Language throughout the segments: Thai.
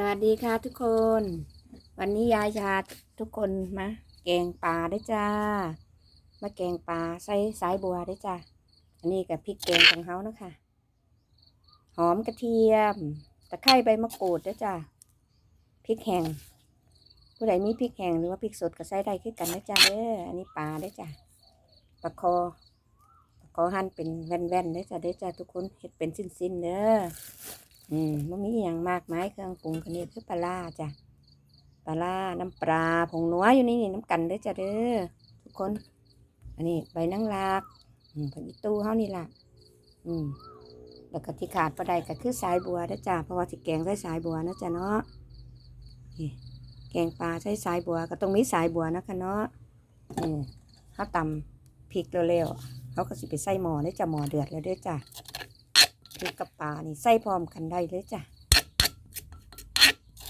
สวัสดีค่ะทุกคน วันนี้ยายชาทุกคนมาแกงปลาได้จ้า มาแกงปลาใส่สายบัวได้จ้าอันนี้กับพริกแกงของเขานะคะหอมกระเทียมตะไคร้ใบมะกรูดได้จ้าพริกแห้งผู้ใดมีพริกแห้งหรือว่าพริกสดก็ใส่ได้คือกันนะจ้าเด้ออันนี้ปลาได้จ้าปลาคอปลาคอหั่นเป็นแว่นๆได้จ้าเด้จ้าทุกคนเห็ดเป็นสิ้นๆเด้อ อืมมันมีอย่างมากมายเครื่องปรุงกันนี่คือปลาล่าจ้ะปลาน้ำปลาผงนัวอยู่นี่นี่น้ำกันเด้อจ้ะเด้อทุกคน อันนี้ใบนังลากอืมผักอีตู้เฮานี่ล่ะ อืมแล้วก็ที่ขาดประใดก็คือสายบัวเด้อจ้ะเพราะว่าที่แกงใส่สายบัวนะจ้ะเนาะนี่แกงปลาใช้สายบัวก็ต้องมีสายบัวนะคะเนาะอืมเขาตำพริกเร็วๆเขาก็สิไปใส่หม้อเด้จ้ะหม้อเดือดแล้วด้อจ้ะ พริกกับปลานี่ใส่พร้อมกันได้เลยจ้ะ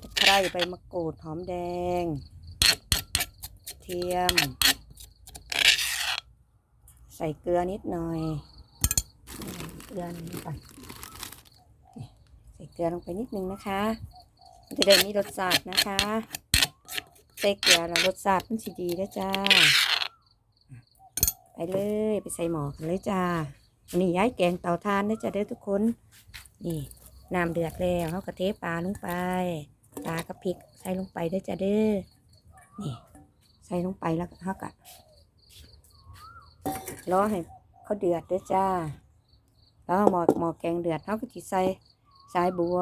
ตะไคร้ใบมะกรูดหอมแดง เทียม ใส่เกลือนิดหน่อย เกลือนิดก่อนนี่ใส่เกลือลงไปนิดนึงนะคะมันจะได้มีรสชาตินะคะ ใส่เกลือแล้วรสชาติมันสิดีนะจ้า ไปเลยไปใส่หมอกเลยจ้า นนี้ย้ายแกงเตาทานนะจ๊ะเด้อทุกคน นี่น้ำเดือดแล้วเขาก็เทปลาลงไปปลากับพริกใส่ลงไปเด้จ้ะเด้อนี่ ใส่ลงไปแล้วเขาก็รอให้เขาเดือดเด้จ้า แล้วหมอหมอแกงเดือดเขาก็จะใส่สายบัว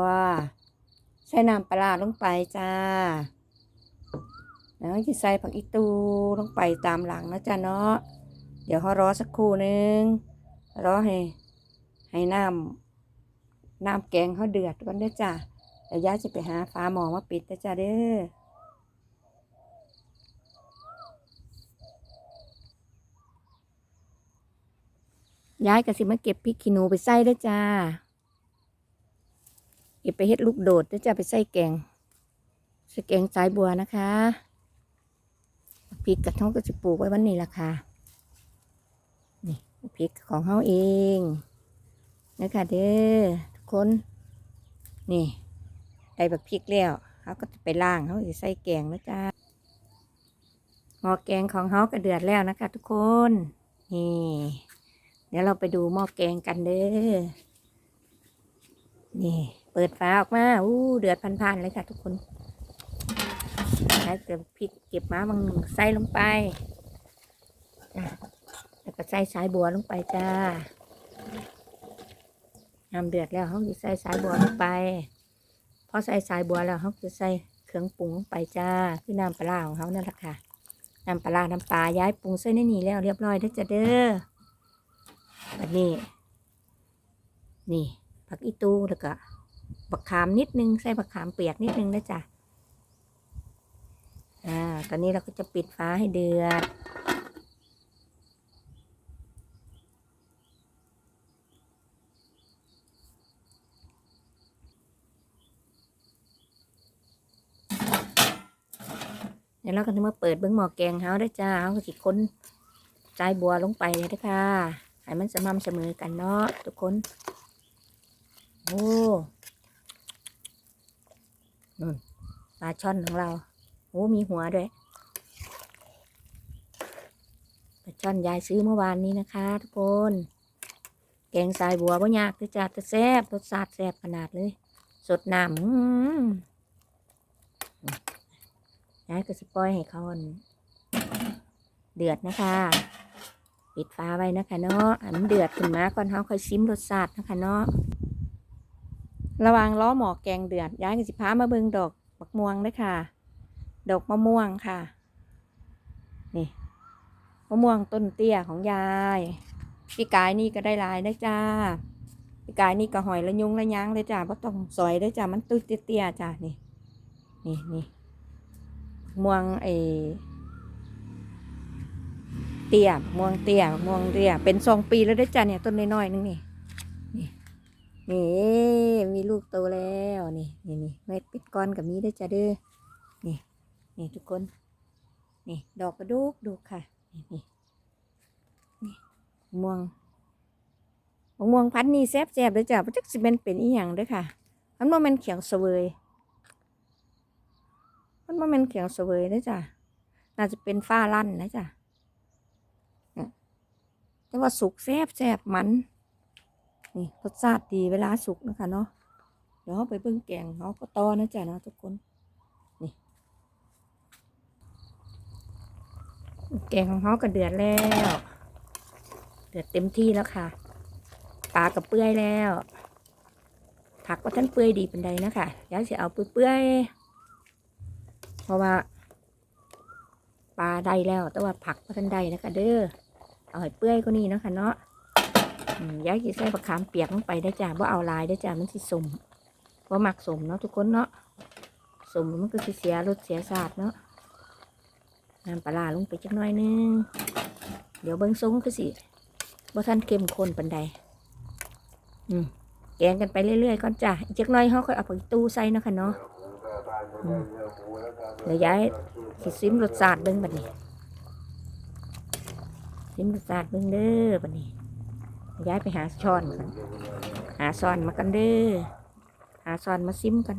ใส่น้ำปลาลงไปจ้า แล้วจะใส่ผักอีตูลงไปตามหลังนะจ๊ะเนาะ เดี๋ยวเขารอสักครู่นึ่ง รอให้ให้น้ำน้ำแกงเขาเดือดก่อนเด้อจ้ะเดี๋ยวย่าจะไปหาฟ้าหมอมาปิดเด้อจ้ะเด้อย้ายก็สิมาเก็บพริกขี้หนูไปใส่ด้อจ้า เก็บไปเฮ็ดลูกโดดด้อจ้าไปใส่แกงใส่แกงสายบัวนะคะพริกกระท้องก็จะปลูกไว้วันนี้ละค่ะ พริกของเขาเองนะคะเด้อทุกคนนี่ได้แบบพริกแล้วเขาก็จะไปล่างเขาจะใส่แกงแล้วจ้าหม้อแกงของเขาก็เดือดแล้วนะคะ ทุกคนนี่เดี๋ยวเราไปดูหม้อแกงกันเด้อนี่เปิดฝาออกมาอู้เดือดพันๆเลยค่ะ ทุกคนใช้เก็บพริกเก็บมาบางใส่ลงไปจ้ะ แล้วก็ใส่สายบัวลงไปจ้าน้ำเดือดแล้วเขาจะใส่สายบัวลงไปพอใส่สายบัวแล้วเขาจะใส่เครื่องปรุงลงไปจ้าคือน้ำปลาของเขานั่นแหละค่ะน้ำปลาน้ำปลาย้ายปรุงใส่ในนี่แล้วเรียบร้อยแล้วจ้ะเด้อแบบนี้ นี่ผักอีตูแล้วก็บักขามนิดนึงใส่บักขามเปียกนิดนึงนะจ้ะอ่าตอนนี้เราก็จะปิดฟ้าให้เดือด ดี๋ยวเราก็จะมาเปิดเบิ้องหม้อแกงเฮาได้จ้าเฮาก็สิค้นใจบัวลงไปเลยนะคะให้มันสม่ำเสมอกันเนาะทุกคน โอ้นู่นปลาช่อนของเราโอ้มีหัวด้วยปลาช่อนยายซื้อเมื่อวานนี้นะคะ ทุกคน แกงสายบัวบ่ยากเลยจ้าแต่แซ่บรสชาติแซ่บขนาดเลย สดน้ำ ยายก็สปล่อยให้เขาเดือดนะคะปิดฟ้าไว้นะคะเนาะอันมันเดือดขึ้นมาก่อนเขาค่อยซิมรสชาตินะคะเนาะระหวังล้อหมอแกงเดือดย้ายก็สิพามาเบิงดอกบักม่วงด้วยค่ะ ดอกมะม่วงค่ะ นี่มะม่วงต้นเตี้ยของยายพี่กายนี่ก็ได้ลายได้จ้าพี่กายนี่ก็หอยละยุงละยางเลยจ้าเพราะต้องซอยได้จ้ามันตุ้ยเตี้ยจ้านี่นี่นี่ ม่วงไอเตี้ยม่วงเตี้ยม่วงเตี้ยเป็นสองปีแล้วได้จ้ะเนี่ยต้นน้อยๆนึงนี่นี่นี่มีลูกโตแล้วนี่นี่นี่เม็ดปิดก้อนกับนี้ได้จ้ะเด้อนี่นี่ทุกคน นี่ดอกกระดูกดูค่ะนี่นี่นี่ม่วงม่วงพันธุ์นี้แซ่บเลยจ้ะเพราะจักสิเป็นเป็นอีหยังเด้วยค่ะมันว่ามันเขียวเสวย มันบ่แม่นแข็งเสวยนะจ้ะน่าจะเป็นฟ้าลั่นนะจ้ะแต่ว่าสุกแซ่บแซ่บมันนี่รสชาติดีเวลาสุกนะคะเนาะเดี๋ยวเราไปเบิ่งแกงเขาก็ตอนะจ๊ะนะทุกคนนี่แกงของเขาก็เดือดแล้ว เดือดเต็มที่แล้วค่ะปลากระเปื่อยแล้ว ผักว่าท่านเปื่อยดีเป็นใดนะคะยายจะเอาเปื่อย เพราะว่าปลาได้แล้ว แต่ว่าผักว่าท่านได้นะคะเด้อเอาให้เปื่อยกว่านี้เนาะคะเนาะยายกิใส่ผักขามเปียกลงไปได้จ้าว่าเอาลายได้จ้ามันสิสมว่าหมักสมเนาะทุกคนเนาะสมมันก็สิเสียรสเสียชาติเนาะน้ำปลาลงไปจักหน่อยนึงเดี๋ยวเบิ้งซุ้งคือสิว่าท่านเข้มข้นปันใดอืมแกงกันไปเรื่อยๆก่อนจ้าอีกจักหน่อยเขาค่อยเอาผักตู้ใส่เนาะคะเนาะ เดี๋ยวยายสิซิมรสชาติเบิ้งบัดนี้ซิมรสชาติเบิ้งเด้อบัดนี้ย้ายไปหาช้อนกันหาช้อนมากันเด้อหาช้อนมาซิมกัน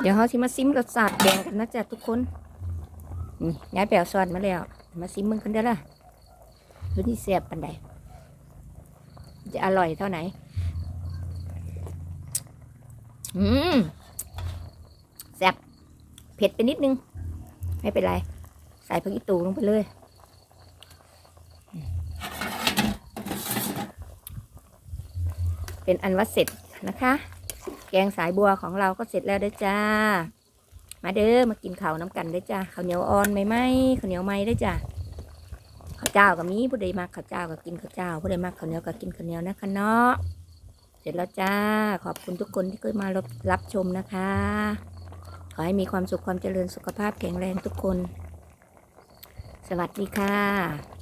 เดี๋ยวเขาสิมาซิมรสชาติแกงกันนะจ๊ะทุกคนนี่ย้ายไปเอาช้อนมาแล้ว มาซิมมึงกันเด้อล่ะดูนี่เสียบปันใดจะอร่อยเท่าไหน อืมแซ่บเผ็ดไปนิดนึง ไม่เป็นไร ใส่ผักอีตูลงไปเลยเป็นอันว่าเสร็จนะคะ แกงสายบัวของเราก็เสร็จแล้วด้จ้า มาเด้อมากินข้าวน้ำกันด้จ้าข้าวเหนียวอ่อนไหมไหมข้าวเหนียวไหมเด้จ้าข้าวเจ้าก็มีผู้ใดมักข้าวเจ้าก็กินข้าวเจ้าผู้ใดมักข้าวเหนียวก็กินข้าวเหนียวนะคะเนาะ เสร็จแล้วจ้า ขอบคุณทุกคนที่เคยมารับรับชมนะคะ ขอให้มีความสุขความเจริญสุขภาพแข็งแรงทุกคน สวัสดีค่ะ